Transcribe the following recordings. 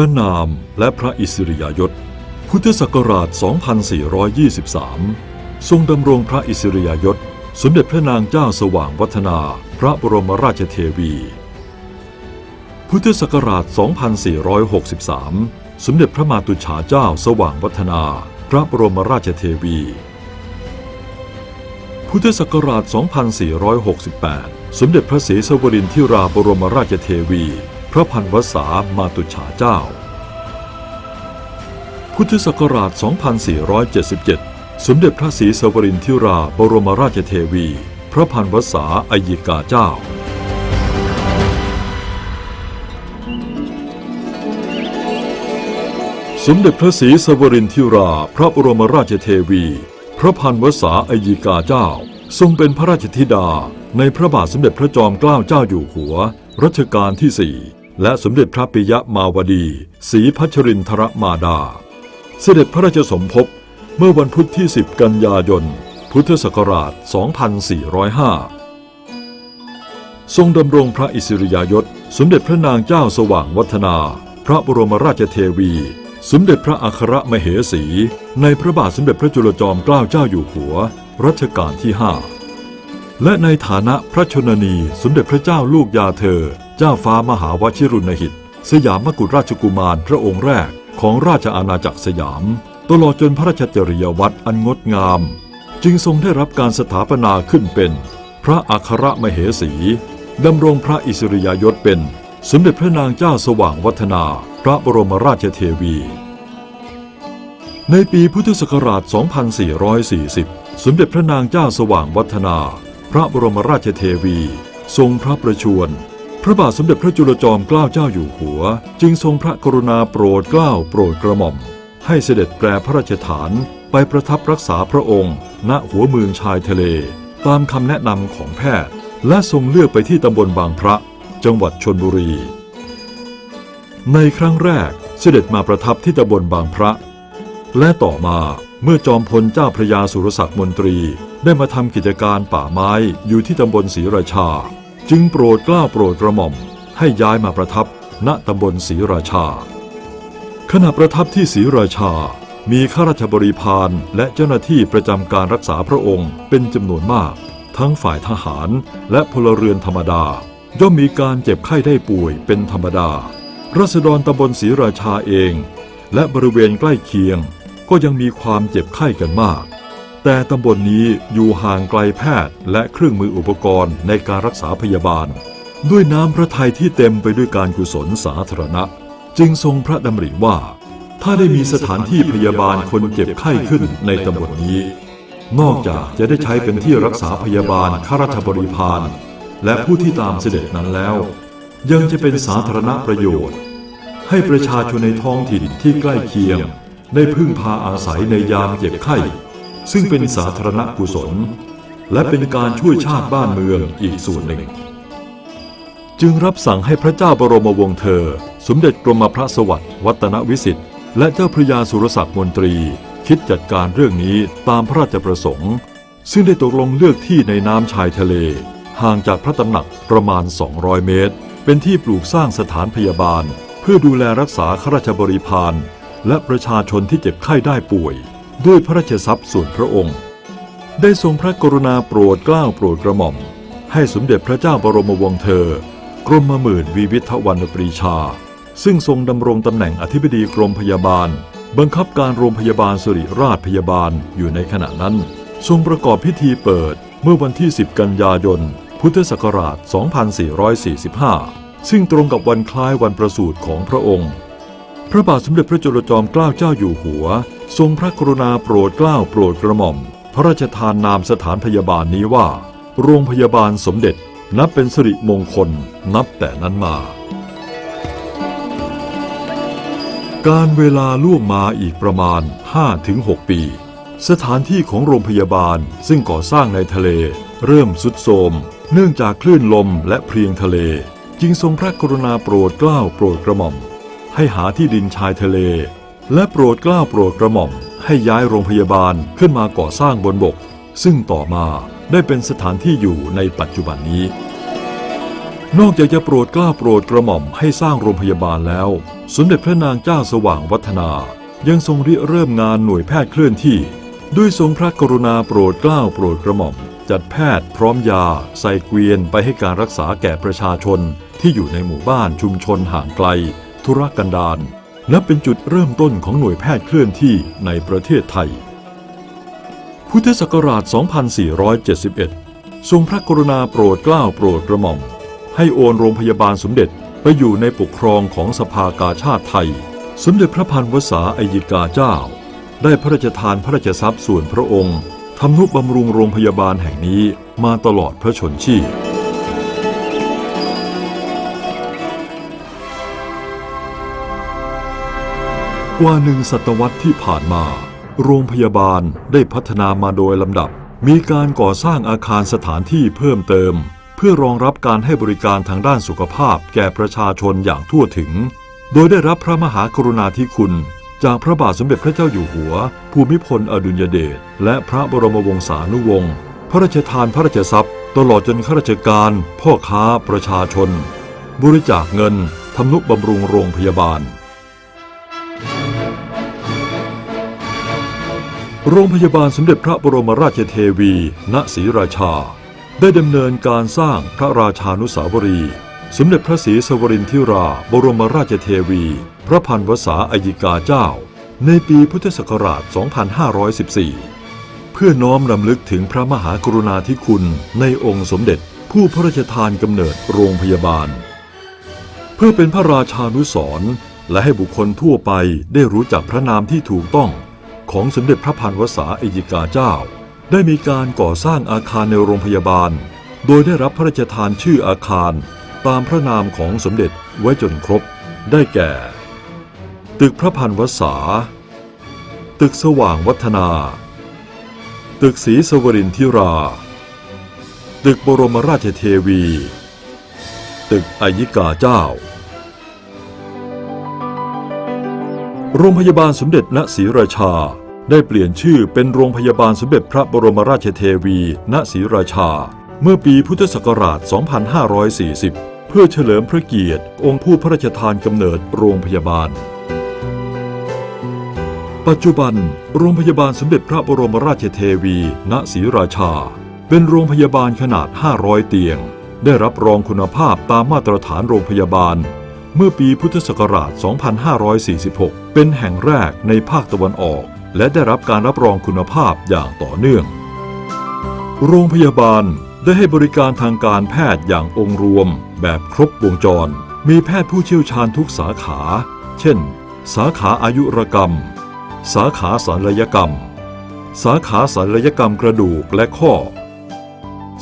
ระนามและพระอิสริยยศ พุทธศักราช 2423 ทรงดำรงพระอิสริยยศ สมเด็จพระนางเจ้าสว่างวัฒนา พระบรมราชเทวี พุทธศักราช 2463 สมเด็จพระมาตุฉาเจ้าสว่างวัฒนา พระบรมราชเทวี พุทธศักราช 2468 สมเด็จพระศรีสวรินทิราบรมราชเทวี พระพันวษามาตุฉาเจ้า พุทธศักราช 2477 สมเด็จพระศรีสวรินทิราบรมราชเทวี พระพันวษาอัยิกาเจ้าสมเด็จพระศรีสวรินทิรา พระบรมราชเทวี พระพันวษาอัยยิกาเจ้า ทรงเป็นพระราชธิดา ในพระบาทสมเด็จพระจอมเกล้าเจ้าอยู่หัว รัชกาลที่สี่ และสมเด็จพระปิยมาวดีศรีพัชรินทรมาดา เสด็จพระราชสมภพเมื่อวันพุธที่ 10 กันยายน พุทธศักราช 2405 ทรงดำรงพระอิสริยยศ สมเด็จพระนางเจ้าสว่างวัฒนา พระบรมราชเทวี สมเด็จพระอัครมเหสี ในพระบาทสมเด็จพระจุลจอมเกล้าเจ้าอยู่หัว รัชกาลที่ 5 และในฐานะพระชนนีสมเด็จพระเจ้าลูกยาเธอ เจ้าฟ้ามหาวชิรุณหิต สยามกุฎราชกุมารพระองค์แรกของราชอาณาจักรสยาม ตลอดจนพระราชจริยวัตรอันงดงาม จึงทรงได้รับการสถาปนาขึ้นเป็น พระอัครมเหสีดำรงพระอิสริยยศเป็น สมเด็จพระนางเจ้าสว่างวัฒนา พระบรมราชเทวี ในปีพุทธศักราช 2440 สมเด็จพระนางเจ้าสว่างวัฒนา พระบรมราชเทวี ทรงพระประชวร พระบาทสมเด็จพระจุลจอมเกล้าเจ้าอยู่หัว จึงทรงพระกรุณาโปรดเกล้าโปรดกระหม่อม ให้เสด็จแปรพระราชฐานไปประทับรักษาพระองค์ ณหัวเมืองชายทะเล ตามคำแนะนำของแพทย์ และทรงเลือกไปที่ตำบลบางพระ จังหวัดชนบุรี ในครั้งแรกเสด็จมาประทับที่ตำบลบางพระ และต่อมาเมื่อจอมพลเจ้าพระยาสุรศักดิ์มนตรี ได้มาทำกิจการป่าไม้อยู่ที่ตำบลศรีราชา จึงโปรดกล้าโปรดกระหม่อมให้ย้ายมาประทับณตำบลศรีราชา ขณะประทับที่ศรีราชา มีข้าราชบริพารและเจ้าหน้าที่ประจำการรักษาพระองค์เป็นจำนวนมาก ทั้งฝ่ายทหารและพลเรือนธรรมดา ย่อมมีการเจ็บไข้ได้ป่วยเป็นธรรมดารัษฎรตำบลศรีราชาเอง และบริเวณใกล้เคียงก็ยังมีความเจ็บไข้กันมาก แต่ตำบลนนี้อยู่ห่างไกลแพทย์และเครื่องมืออุปกรณ์ในการรักษาพยาบาล ด้วยน้ำพระทัยที่เต็มไปด้วยการกุศลสาธารณะ จึงทรงพระดำริว่า ถ้าได้มีสถานที่พยาบาลคนเจ็บไข้ขึ้นในตำบลนนี้ นอกจากจะได้ใช้เป็นที่รักษาพยาบาลข้าราชบริพารและผู้ที่ตามเสด็จนั้นแล้ว ยังจะเป็นสาธารณประโยชน์ ให้ประชาชนในท้องถิ่นที่ใกล้เคียง ได้พึ่งพาอาศัยในยามเจ็บไข้ ซึ่งเป็นสาธารณกุศล และเป็นการช่วยชาติบ้านเมืองอีกส่วนหนึ่ง จึงรับสั่งให้พระเจ้าบรมวงศ์เธอ สมเด็จกรมพระสวัสดิ์วัฒนวิสิทธิ์และเจ้าพระยาสุรศักดิ์มนตรี คิดจัดการเรื่องนี้ตามพระราชประสงค์ ซึ่งได้ตกลงเลือกที่ในน้ำชายทะเล ห่างจากพระตำหนักประมาณ 200 เมตร เป็นที่ปลูกสร้างสถานพยาบาล เพื่อดูแลรักษาข้าราชบริพารและประชาชนที่เจ็บไข้ได้ป่วย ด้วยพระราชทรัพย์ส่วนพระองค์ ได้ทรงพระกรุณาโปรดเกล้าโปรดกระหม่อม ให้สมเด็จพระเจ้าบรมวงศ์เธอ กรมหมื่นวีวิทวรรณปรีชา ซึ่งทรงดำรงตำแหน่งอธิบดีกรมพยาบาล บังคับการโรงพยาบาลสิริราชพยาบาลอยู่ในขณะนั้น ทรงประกอบพิธีเปิดเมื่อวันที่ 10 กันยายน พุทธศักราช 2445 ซึ่งตรงกับวันคล้ายวันประสูติของพระองค์ พระบาทสมเด็จพระจุลจอมเกล้าเจ้าอยู่หัว ทรงพระกรุณาโปรดเกล้าโปรดกระหม่อม พระราชทานนามสถานพยาบาลนี้ว่า โรงพยาบาลสมเด็จนับเป็นสิริมงคลนับแต่นั้นมา การเวลาล่วงมาอีกประมาณ 5-6 ปี สถานที่ของโรงพยาบาลซึ่งก่อสร้างในทะเล เริ่มสุดโทรมเนื่องจากคลื่นลมและเพลียงทะเล จึงทรงพระกรุณาโปรดเกล้าโปรดกระหม่อม ให้หาที่ดินชายทะเล และโปรดกล้าโปรดกระหม่อม ให้ย้ายโรงพยาบาลขึ้นมาก่อสร้างบนบก ซึ่งต่อมาได้เป็นสถานที่อยู่ในปัจจุบันนี้ นอกจากจะโปรดกล้าโปรดกระหม่อมให้สร้างโรงพยาบาลแล้ว สมเด็จพระนางเจ้าสว่างวัฒนา ยังทรงริเริ่มงานหน่วยแพทย์เคลื่อนที่ ด้วยทรงพระกรุณาโปรดกล้าโปรดกระหม่อมจัดแพทย์พร้อมยา ใส่เกวียนไปให้การรักษาแก่ประชาชนที่อยู่ในหมู่บ้านชุมชนห่างไกล ธุรกันดารและเป็นจุดเริ่มต้นของหน่วยแพทย์เคลื่อนที่ในประเทศไทย พุทธศักราช 2471 ทรงพระกรุณาโปรดเกล้าโปรดกระหม่อม ให้โอนโรงพยาบาลสมเด็จไปอยู่ในปกครองของสภากาชาติไทย สมเด็จพระพันวษาอัยกาเจ้า ได้พระราชทานพระราชทรัพย์ส่วนพระองค์ทำนุบำรุงโรงพยาบาลแห่งนี้มาตลอดพระชนชีพ กว่าหนึ่งศตวรรษที่ผ่านมา โรงพยาบาลได้พัฒนามาโดยลำดับ มีการก่อสร้างอาคารสถานที่เพิ่มเติม เพื่อรองรับการให้บริการทางด้านสุขภาพแก่ประชาชนอย่างทั่วถึง โดยได้รับพระมหากรุณาธิคุณ จากพระบาทสมเด็จพระเจ้าอยู่หัว ภูมิพลอดุลยเดชและพระบรมวงศานุวงศ์พระราชทานพระราชทรัพย์ ตลอดจนข้าราชการ พ่อค้าประชาชน บริจาคเงินทำนุบำรุงโรงพยาบาล โรงพยาบาลสมเด็จพระบรมราชเทวี ณ ศรีราชา ได้ดำเนินการสร้างพระราชานุสาวรี สมเด็จพระศรีสวรินทิรา บรมราชเทวี พระพันวษาอัยกาเจ้า ในปีพุทธศักราช 2514 เพื่อน้อมรำลึกถึงพระมหากรุณาธิคุณในองค์สมเด็จผู้พระราชทานกำเนิดโรงพยาบาล เพื่อเป็นพระราชานุสรและให้บุคคลทั่วไปได้รู้จักพระนามที่ถูกต้อง ของสมเด็จพระพันวษาเอยกาเจ้า ได้มีการก่อสร้างอาคารในโรงพยาบาล โดยได้รับพระราชทานชื่ออาคาร ตามพระนามของสมเด็จไว้จนครบ ได้แก่ ตึกพระพันวษา ตึกสว่างวัฒนา ตึกศรีสวรินทิรา ตึกบรมราชเทวี ตึกอายิกาเจ้าโรงพยาบาลสมเด็จณศรีราชา ได้เปลี่ยนชื่อเป็นโรงพยาบาลสมเด็จพระบรมราชเทวี ณศรีราชา เมื่อปีพุทธศักราช 2540 เพื่อเฉลิมพระเกียรติ องค์ผู้พระราชทานกำเนิดโรงพยาบาล ปัจจุบัน โรงพยาบาลสมเด็จพระบรมราชเทวี ณศรีราชา เป็นโรงพยาบาลขนาด 500 เตียง ได้รับรองคุณภาพตามมาตรฐานโรงพยาบาลเมื่อปีพุทธศักราช 2546 เป็นแห่งแรกในภาคตะวันออก และได้รับการรับรองคุณภาพอย่างต่อเนื่อง โรงพยาบาลได้ให้บริการทางการแพทย์อย่างองค์รวม แบบครบวงจร มีแพทย์ผู้เชี่ยวชาญทุกสาขา เช่น สาขาอายุรกรรม สาขาศัลยกรรม สาขาศัลยกรรมกระดูกและข้อ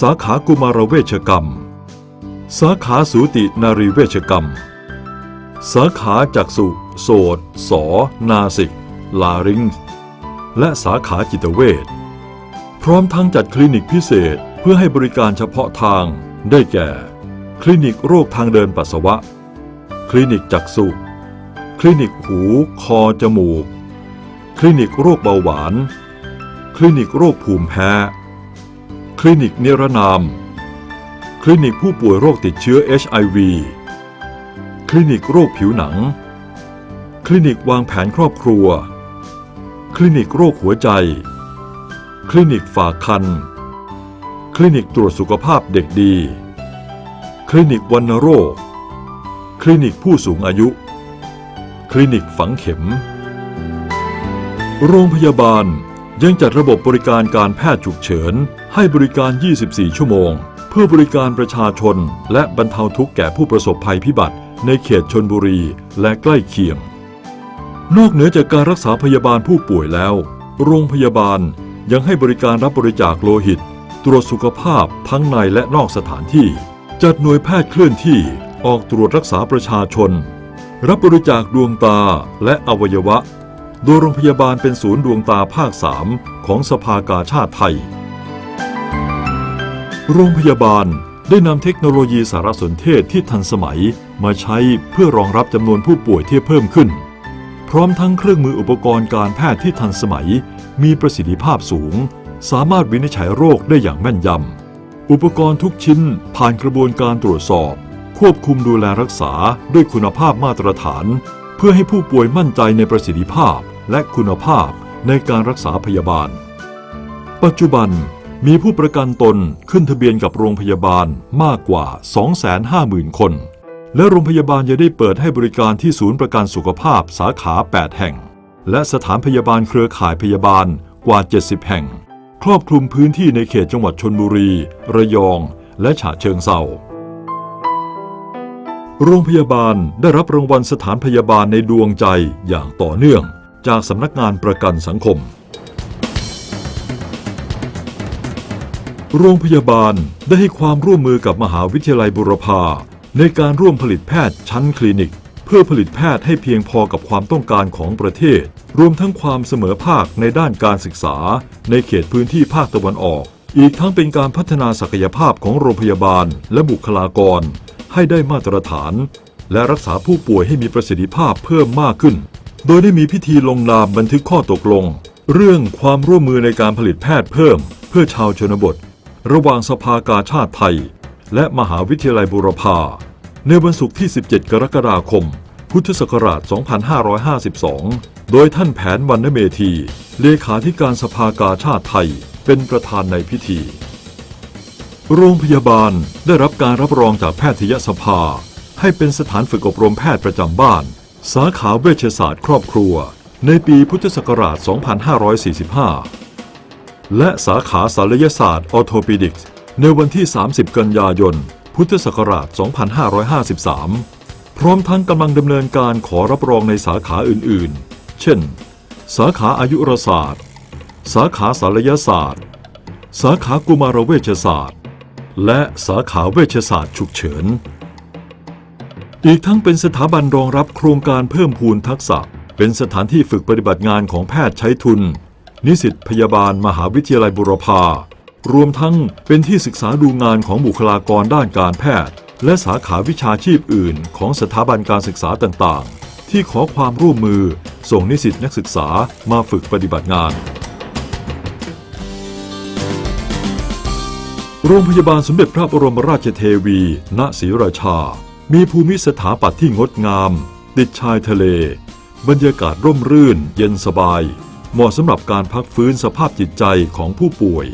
สาขากุมารเวชกรรม สาขาสูตินารีเวชกรรม สาขาจักษุโสตสอนาสิก ลาริงและสาขาจิตเวชพร้อมทั้งจัดคลินิกพิเศษเพื่อให้บริการเฉพาะทาง ได้แก่ คลินิกโรคทางเดินปัสสาวะ คลินิกจักษุ คลินิกหู คอ จมูก คลินิกโรคเบาหวาน คลินิกโรคภูมิแพ้ คลินิกนิรนาม คลินิกผู้ป่วยโรคติดเชื้อ HIV คลินิกโรคผิวหนัง คลินิกวางแผนครอบครัว คลินิกโรคหัวใจ คลินิกฝากคัน คลินิกตรวจสุขภาพเด็กดี คลินิกวัณโรค คลินิกผู้สูงอายุ คลินิกฝังเข็ม โรงพยาบาลยังจัดระบบบริการการแพทย์ฉุกเฉิน ให้บริการ 24 ชั่วโมง เพื่อบริการประชาชน และบรรเทาทุกข์แก่ผู้ประสบภัยพิบัติในเขตชนบุรีและใกล้เคียง นอกเหนือจากการรักษาพยาบาลผู้ป่วยแล้ว โรงพยาบาลยังให้บริการรับบริจาคโลหิต ตรวจสุขภาพทั้งในและนอกสถานที่ จัดหน่วยแพทย์เคลื่อนที่ออกตรวจรักษาประชาชน รับบริจาคดวงตาและอวัยวะ โดยโรงพยาบาลเป็นศูนย์ดวงตาภาค 3 ของสภากาชาติไทย โรงพยาบาลได้นำเทคโนโลยีสารสนเทศที่ทันสมัยมาใช้เพื่อรองรับจำนวนผู้ป่วยที่เพิ่มขึ้น พร้อมทั้งเครื่องมืออุปกรณ์การแพทย์ที่ทันสมัย มีประสิทธิภาพสูง สามารถวินิจฉัยโรคได้อย่างแม่นยำ อุปกรณ์ทุกชิ้นผ่านกระบวนการตรวจสอบ ควบคุมดูแลรักษาด้วยคุณภาพมาตรฐาน เพื่อให้ผู้ป่วยมั่นใจในประสิทธิภาพและคุณภาพในการรักษาพยาบาล ปัจจุบันมีผู้ประกันตนขึ้นทะเบียนกับโรงพยาบาลมากกว่า 250,000 คน และโรงพยาบาลยังได้เปิดให้บริการที่ศูนย์ประกันสุขภาพสาขา 8 แห่ง และสถานพยาบาลเครือข่ายพยาบาลกว่า 70 แห่ง ครอบคลุมพื้นที่ในเขตจังหวัดชนบุรี ระยอง และฉะเชิงเทราโรงพยาบาลได้รับรางวัลสถานพยาบาลในดวงใจอย่างต่อเนื่อง จากสำนักงานประกันสังคม โรงพยาบาลได้ให้ความร่วมมือกับมหาวิทยาลัยบุรพา ในการร่วมผลิตแพทย์ชั้นคลินิก เพื่อผลิตแพทย์ให้เพียงพอกับความต้องการของประเทศ รวมทั้งความเสมอภาคในด้านการศึกษา ในเขตพื้นที่ภาคตะวันออก อีกทั้งเป็นการพัฒนาศักยภาพของโรงพยาบาลและบุคลากร ให้ได้มาตรฐาน และรักษาผู้ป่วยให้มีประสิทธิภาพเพิ่มมากขึ้น โดยได้มีพิธีลงนามบันทึกข้อตกลง เรื่องความร่วมมือในการผลิตแพทย์เพิ่ม เพื่อชาวชนบท ระหว่างสภากาชาติไทย และมหาวิทยาลัยบูรพาในวันศุกร์ที่ 17 กรกฎาคม พุทธศักราช 2552 โดยท่านแผนวรรณเมธี เลขาธิการสภากาชาติไทย เป็นประธานในพิธี โรงพยาบาลได้รับการรับรองจากแพทยสภา ให้เป็นสถานฝึกอบรมแพทย์ประจำบ้าน สาขาเวชศาสตร์ครอบครัว ในปีพุทธศักราช 2545 และสาขาศัลยศาสตร์ออโทปิดิกส์ ในวันที่ 30 กันยายน พุทธศักราช 2553 พร้อมทั้งกำลังดำเนินการขอรับรองในสาขาอื่นๆ เช่น สาขาอายุรศาสตร์ สาขาศัลยศาสตร์ สาขากุมารเวชศาสตร์ และสาขาเวชศาสตร์ฉุกเฉิน อีกทั้งเป็นสถาบันรองรับโครงการเพิ่มพูนทักษะ เป็นสถานที่ฝึกปฏิบัติงานของแพทย์ใช้ทุน นิสิตพยาบาลมหาวิทยาลัยบุรพา รวมทั้งเป็นที่ศึกษาดูงานของบุคลากรด้านการแพทย์ และสาขาวิชาชีพอื่น ของสถาบันการศึกษาต่างๆ ที่ขอความร่วมมือ ส่งนิสิตนักศึกษามาฝึกปฏิบัติงาน โรงพยาบาลสมเด็จพระบรมราชเทวี ณศรีราชา มีภูมิสถาปัตย์ที่งดงาม ติดชายทะเล บรรยากาศร่มรื่น เย็นสบาย เหมาะสำหรับการพักฟื้นสภาพจิตใจของผู้ป่วย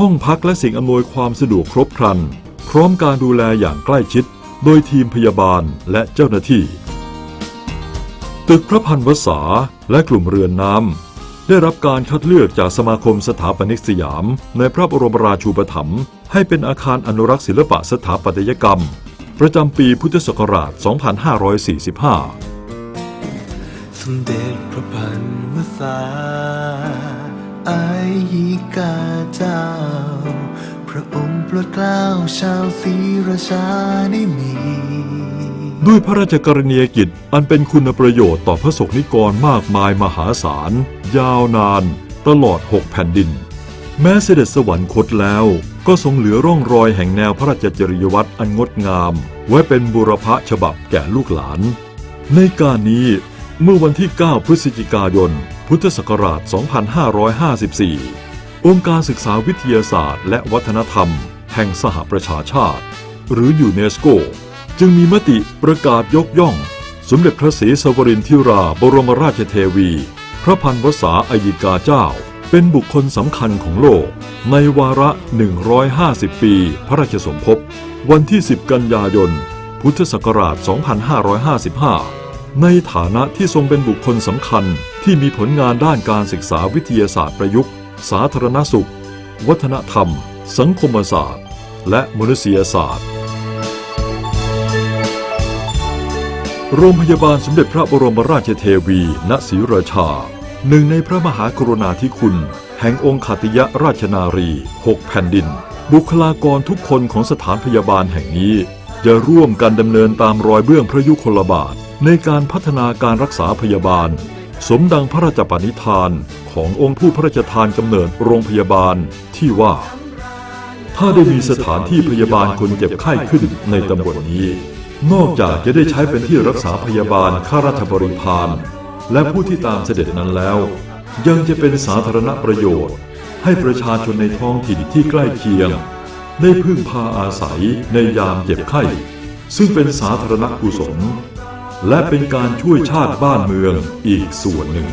ห้องพักและสิ่งอำนวยความสะดวกครบครัน พร้อมการดูแลอย่างใกล้ชิด โดยทีมพยาบาลและเจ้าหน้าที่ ตึกพระพันวษาและกลุ่มเรือนน้ำได้รับการคัดเลือกจากสมาคมสถาปนิกสยาม ในพระบรมราชูปถัมภ์ให้เป็นอาคารอนุรักษ์ศิลปะสถาปัตยกรรม ประจำปีพุทธศักราช 2545 สมเด็จพระพันวษา อายิกาเจ้า พระองค์โปรดเกล้าชาวศรีราชาได้มี ด้วยพระราชกรณียกิจอันเป็นคุณประโยชน์ต่อพระสงฆ์นิกรมากมายมหาศาล ยาวนาน ตลอดหกแผ่นดิน แม้เสด็จสวรรคตแล้วก็ทรงเหลือร่องรอยแห่งแนวพระราชจริยวัตรอันงดงาม ไว้เป็นบุรพฉบับแก่ลูกหลาน ในการนี้เมื่อวันที่ 9 พฤศจิกายน พุทธศักราช 2554 องค์การศึกษาวิทยาศาสตร์ และวัฒนธรรม แห่งสหประชาชาติ หรือยูเนสโก จึงมีมติประกาศยกย่อง สมเด็จพระศรีสวรินทิราบรมราชเทวี พระพันวษาอายิกาเจ้า เป็นบุคคลสำคัญของโลก ในวาระ 150 ปี พระราชสมภพ วันที่ 10 กันยายน พุทธศักราช 2555 ในฐานะที่ทรงเป็นบุคคลสำคัญ ที่มีผลงานด้านการศึกษาวิทยาศาสตร์ประยุกต์ สาธารณสุข วัฒนธรรม สังคมศาสตร์ และมนุษยศาสตร์ โรงพยาบาลสมเด็จพระบรมราชเทวี ณศรีราชา หนึ่งในพระมหากรุณาธิคุณ แห่งองค์ขัตยราชนารีหกแผ่นดิน บุคลากรทุกคนของสถานพยาบาลแห่งนี้จะร่วมกันดำเนินตามรอยเบื้องพระยุคลบาทในการพัฒนาการรักษาพยาบาล สมดังพระราชปณิธานขององค์ผู้พระราชทานกำเนิดโรงพยาบาลที่ว่า ถ้าได้มีสถานที่พยาบาลคนเจ็บไข้ขึ้นในตำบลนี้ นอกจากจะได้ใช้เป็นที่รักษาพยาบาลข้าราชบริพารและผู้ที่ตามเสด็จนั้นแล้ว ยังจะเป็นสาธารณประโยชน์ ให้ประชาชนในท้องถิ่นที่ใกล้เคียง ได้พึ่งพาอาศัยในยามเจ็บไข้ ซึ่งเป็นสาธารณกุศล และเป็นการช่วยชาติบ้านเมืองอีกส่วนหนึ่ง